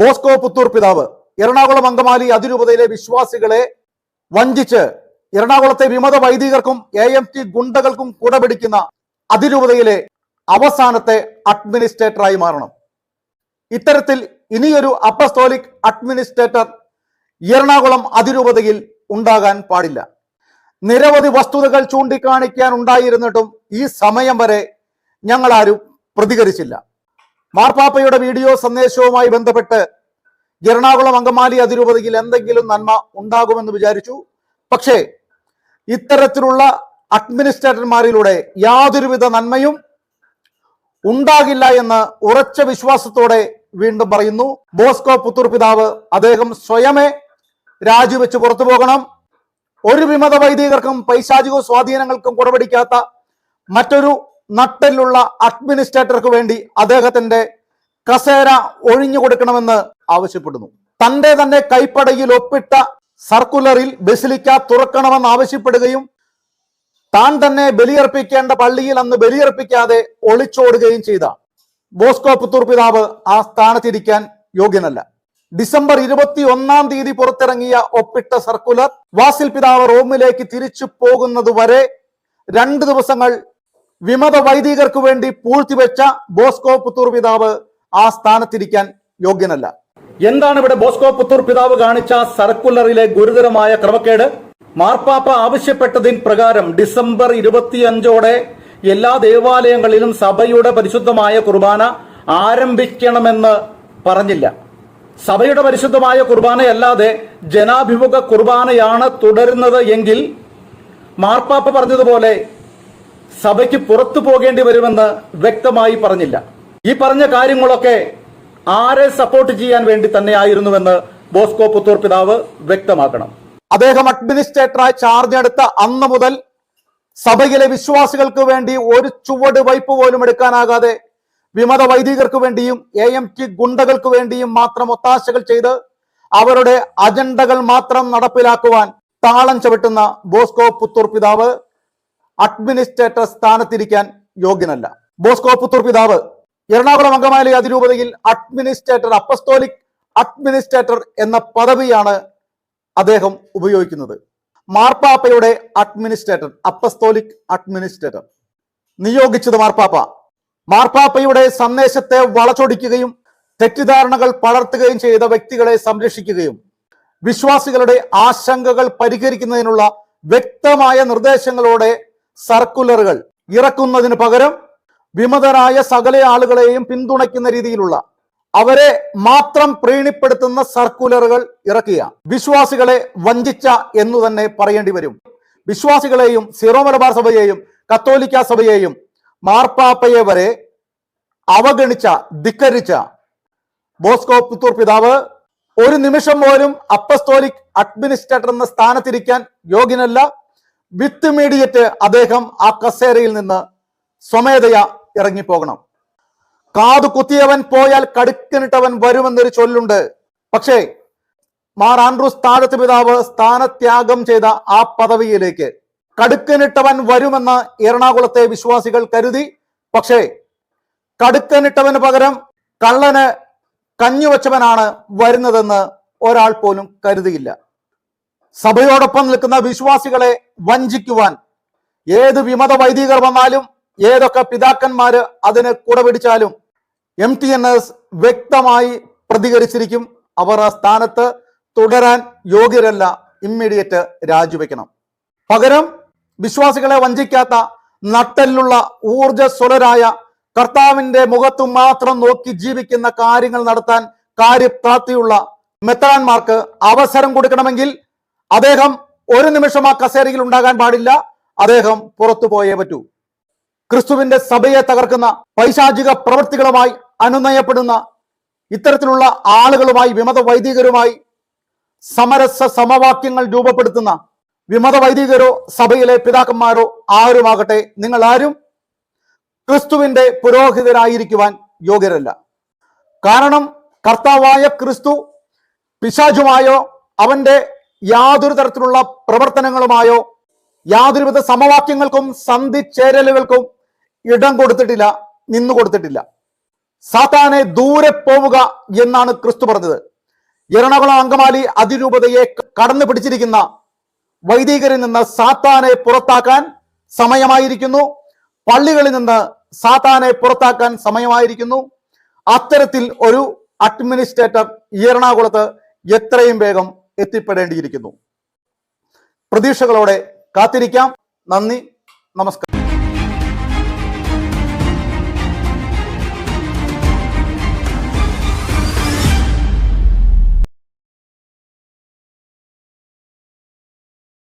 Bosco Puthur പിതാവ്. എറണാകുളം അങ്കമാലി അതിരൂപതയിലെ വിശ്വാസികളെ വഞ്ചിച്ച് എറണാകുളത്തെ വിമത വൈദികർക്കും എ എം ടി ഗുണ്ടകൾക്കും കുടപിടിക്കുന്ന അതിരൂപതയിലെ അവസാനത്തെ അഡ്മിനിസ്ട്രേറ്ററായി മാറണം. ഇത്തരത്തിൽ ഇനിയൊരു അപ്പസ്തോലിക് അഡ്മിനിസ്ട്രേറ്റർ എറണാകുളം അതിരൂപതയിൽ ഉണ്ടാകാൻ പാടില്ല. നിരവധി വസ്തുതകൾ ചൂണ്ടിക്കാണിക്കാൻ ഉണ്ടായിരുന്നിട്ടും ഈ സമയം വരെ ഞങ്ങളാരും പ്രതികരിച്ചില്ല. മാർപ്പാപ്പയുടെ വീഡിയോ സന്ദേശവുമായി ബന്ധപ്പെട്ട് എറണാകുളം അങ്കമാലി അതിരൂപതയിൽ എന്തെങ്കിലും നന്മ ഉണ്ടാകുമെന്ന് വിചാരിച്ചു. പക്ഷേ ഇത്തരത്തിലുള്ള അഡ്മിനിസ്ട്രേറ്റർമാരിലൂടെ യാതൊരുവിധ നന്മയും ഉണ്ടാകില്ല എന്ന് ഉറച്ച വിശ്വാസത്തോടെ വീണ്ടും പറയുന്നു. ബോസ്കോ പുത്തൂർ പിതാവ് അദ്ദേഹം സ്വയമേ രാജിവെച്ച് പുറത്തു പോകണം. ഒരു വിമത വൈദികർക്കും പൈശാചിക സ്വാധീനങ്ങൾക്കും കുറവടിക്കാത്ത മറ്റൊരു നട്ടലുള്ള അഡ്മിനിസ്ട്രേറ്റർക്ക് വേണ്ടി അദ്ദേഹത്തിന്റെ കസേര ഒഴിഞ്ഞു കൊടുക്കണമെന്ന് ആവശ്യപ്പെടുന്നു. തന്റെ തന്നെ കൈപ്പടയിൽ ഒപ്പിട്ട സർക്കുലറിൽ ബസിലിക്ക തുറക്കണമെന്ന് ആവശ്യപ്പെടുകയും താൻ തന്നെ ബലിയർപ്പിക്കേണ്ട പള്ളിയിൽ അന്ന് ബലിയർപ്പിക്കാതെ ഒളിച്ചോടുകയും ചെയ്ത ബോസ്കോ പുത്തൂർ ആ സ്ഥാനത്തിരിക്കാൻ യോഗ്യനല്ല. ഡിസംബർ ഇരുപത്തി ഒന്നാം തീയതി പുറത്തിറങ്ങിയ ഒപ്പിട്ട സർക്കുലർ വാസിൽ പിതാവ് റോമിലേക്ക് തിരിച്ചു പോകുന്നത് വരെ രണ്ട് ദിവസങ്ങൾ വിമത വൈദികർക്ക് വേണ്ടി പൂഴ്ത്തിവെച്ച ബോസ്കോ പുത്തൂർ പിതാവ് ആ സ്ഥാനത്തിരിക്കാൻ യോഗ്യനല്ല. എന്താണ് ഇവിടെ ബോസ്കോ പുത്തൂർ പിതാവ് കാണിച്ച സർക്കുലറിലെ ഗുരുതരമായ ക്രമക്കേട്? മാർപ്പാപ്പ ആവശ്യപ്പെട്ടതിൻ പ്രകാരം ഡിസംബർ ഇരുപത്തിയഞ്ചോടെ എല്ലാ ദേവാലയങ്ങളിലും സഭയുടെ പരിശുദ്ധമായ കുർബാന ആരംഭിക്കണമെന്ന് പറഞ്ഞില്ല. സഭയുടെ പരിശുദ്ധമായ കുർബാനയല്ലാതെ ജനാഭിമുഖ കുർബാനയാണ് തുടരുന്നത് എങ്കിൽ മാർപ്പാപ്പ പറഞ്ഞതുപോലെ സഭയ്ക്ക് പുറത്തു പോകേണ്ടി വരുമെന്ന് വ്യക്തമായി പറഞ്ഞില്ല. ഈ പറഞ്ഞ കാര്യങ്ങളൊക്കെ ആരെ സപ്പോർട്ട് ചെയ്യാൻ വേണ്ടി തന്നെയായിരുന്നുവെന്ന് ബോസ്കോ പുത്തൂർ പിതാവ് വ്യക്തമാക്കണം. അദ്ദേഹം അഡ്മിനിസ്ട്രേറ്ററായി ചാർജ് എടുത്ത അന്ന് മുതൽ സഭയിലെ വിശ്വാസികൾക്ക് വേണ്ടി ഒരു ചുവട് വൈപ്പ് പോലും എടുക്കാനാകാതെ വിമത വൈദികർക്ക് വേണ്ടിയും എ എം ടി ഗുണ്ടകൾക്ക് വേണ്ടിയും മാത്രം ഒത്താശകൾ ചെയ്ത് അവരുടെ അജണ്ടകൾ മാത്രം നടപ്പിലാക്കുവാൻ താളം ചവിട്ടുന്ന ബോസ്കോ പുത്തൂർ പിതാവ് അഡ്മിനിസ്ട്രേറ്റർ സ്ഥാനത്തിരിക്കാൻ യോഗ്യനല്ല. ബോസ്കോ പുത്തൂർ പിതാവ് എറണാകുളം അങ്കമാലി അതിരൂപതയിൽ അഡ്മിനിസ്ട്രേറ്റർ അപ്പസ്തോലിക് അഡ്മിനിസ്ട്രേറ്റർ എന്ന പദവിയാണ് അദ്ദേഹം ഉപയോഗിക്കുന്നത്. മാർപ്പാപ്പയുടെ അഡ്മിനിസ്ട്രേറ്റർ അപ്പസ്തോലിക് അഡ്മിനിസ്ട്രേറ്റർ നിയോഗിച്ചത് മാർപ്പാപ്പ. മാർപ്പാപ്പയുടെ സന്ദേശത്തെ വളച്ചൊടിക്കുകയും തെറ്റിദ്ധാരണകൾ പടർത്തുകയും ചെയ്ത വ്യക്തികളെ സംരക്ഷിക്കുകയും വിശ്വാസികളുടെ ആശങ്കകൾ പരിഹരിക്കുന്നതിനുള്ള വ്യക്തമായ നിർദ്ദേശങ്ങളോടെ സർക്കുലറുകൾ ഇറക്കുന്നതിന് പകരം വിമതരായ സകല ആളുകളെയും പിന്തുണയ്ക്കുന്ന രീതിയിലുള്ള അവരെ മാത്രം പ്രീണിപ്പെടുത്തുന്ന സർക്കുലറുകൾ ഇറക്കുക. വിശ്വാസികളെ വഞ്ചിച്ച എന്ന് തന്നെ പറയേണ്ടി വരും. വിശ്വാസികളെയും സിറോ മലബാർ സഭയെയും കത്തോലിക്ക സഭയെയും മാർപ്പാപ്പയെ വരെ അവഗണിച്ച ധിക്കരിച്ച ബോസ്കോ പുത്തൂർ പിതാവ് ഒരു നിമിഷം പോലും അപ്പസ്തോലിക് അഡ്മിനിസ്ട്രേറ്റർ എന്ന സ്ഥാനത്തിരിക്കാൻ യോഗ്യനല്ല. വിത്ത് മീഡിയറ്റ് അദ്ദേഹം ആ കസേരയിൽ നിന്ന് സ്വമേധയ ഇറങ്ങിപ്പോകണം. കാതു കുത്തിയവൻ പോയാൽ കടുക്കനിട്ടവൻ വരുമെന്നൊരു ചൊല്ലുണ്ട്. പക്ഷേ മാർ ആൻഡ്രൂസ് താഴത്ത് പിതാവ് സ്ഥാനത്യാഗം ചെയ്ത ആ പദവിയിലേക്ക് കടുക്കനിട്ടവൻ വരുമെന്ന് എറണാകുളത്തെ വിശ്വാസികൾ കരുതി. പക്ഷേ കടുക്കനിട്ടവന് പകരം കള്ളന് കഞ്ഞുവച്ചവനാണ് വരുന്നതെന്ന് ഒരാൾ പോലും കരുതിയില്ല. സഭയോടൊപ്പം നിൽക്കുന്ന വിശ്വാസികളെ വഞ്ചിക്കുവാൻ ഏത് വിമത വൈദികർ വന്നാലും ഏതൊക്കെ പിതാക്കന്മാര് അതിന് കുടപിടിച്ചാലും എം ടി എൻ എസ് വ്യക്തമായി പ്രതികരിച്ചിരിക്കും. അവർ ആ സ്ഥാനത്ത് തുടരാൻ യോഗ്യരല്ല. ഇമ്മീഡിയറ്റ് രാജിവെക്കണം പകരം വിശ്വാസികളെ വഞ്ചിക്കാത്ത നട്ടലിലുള്ള ഊർജസ്വലരായ കർത്താവിന്റെ മുഖത്തു മാത്രം നോക്കി ജീവിക്കുന്ന കാര്യങ്ങൾ നടത്താൻ കാര്യപ്രാപ്തിയുള്ള മെത്രാൻമാർക്ക് അവസരം കൊടുക്കണമെങ്കിൽ അദ്ദേഹം ഒരു നിമിഷം ആ കസേരയിൽ ഉണ്ടാകാൻ പാടില്ല. അദ്ദേഹം പുറത്തു പോയേ പറ്റൂ. ക്രിസ്തുവിന്റെ സഭയെ തകർക്കുന്ന പൈശാചിക പ്രവൃത്തികളുമായി അനുനയപ്പെടുന്ന ഇത്തരത്തിലുള്ള ആളുകളുമായി വിമത വൈദികരുമായി സമരസ സമവാക്യങ്ങൾ രൂപപ്പെടുത്തുന്ന വിമത വൈദികരോ സഭയിലെ പിതാക്കന്മാരോ ആരുമാകട്ടെ നിങ്ങൾ ആരും ക്രിസ്തുവിന്റെ പുരോഹിതരായിരിക്കുവാൻ യോഗ്യരല്ല. കാരണം കർത്താവായ ക്രിസ്തു പിശാചുമായോ അവന്റെ യാതൊരു തരത്തിലുള്ള പ്രവർത്തനങ്ങളുമായോ യാതൊരുവിധ സമവാക്യങ്ങൾക്കും സന്ധി ചേരലുകൾക്കും ഇടം കൊടുത്തിട്ടില്ല നിന്നു കൊടുത്തിട്ടില്ല. സാത്താനെ ദൂരെ പോവുക എന്നാണ് ക്രിസ്തു പറഞ്ഞത്. എറണാകുളം അങ്കമാലി അതിരൂപതയെ കടന്നു പിടിച്ചിരിക്കുന്ന വൈദികരിൽ നിന്ന് സാത്താനെ പുറത്താക്കാൻ സമയമായിരിക്കുന്നു. പള്ളികളിൽ നിന്ന് സാത്താനെ പുറത്താക്കാൻ സമയമായിരിക്കുന്നു. അത്തരത്തിൽ ഒരു അഡ്മിനിസ്ട്രേറ്റർ എറണാകുളത്ത് എത്രയും വേഗം എത്തിപ്പെടേണ്ടിയിരിക്കുന്നു. പ്രതീക്ഷകളോടെ കാത്തിരിക്കാം. നന്ദി. നമസ്കാരം.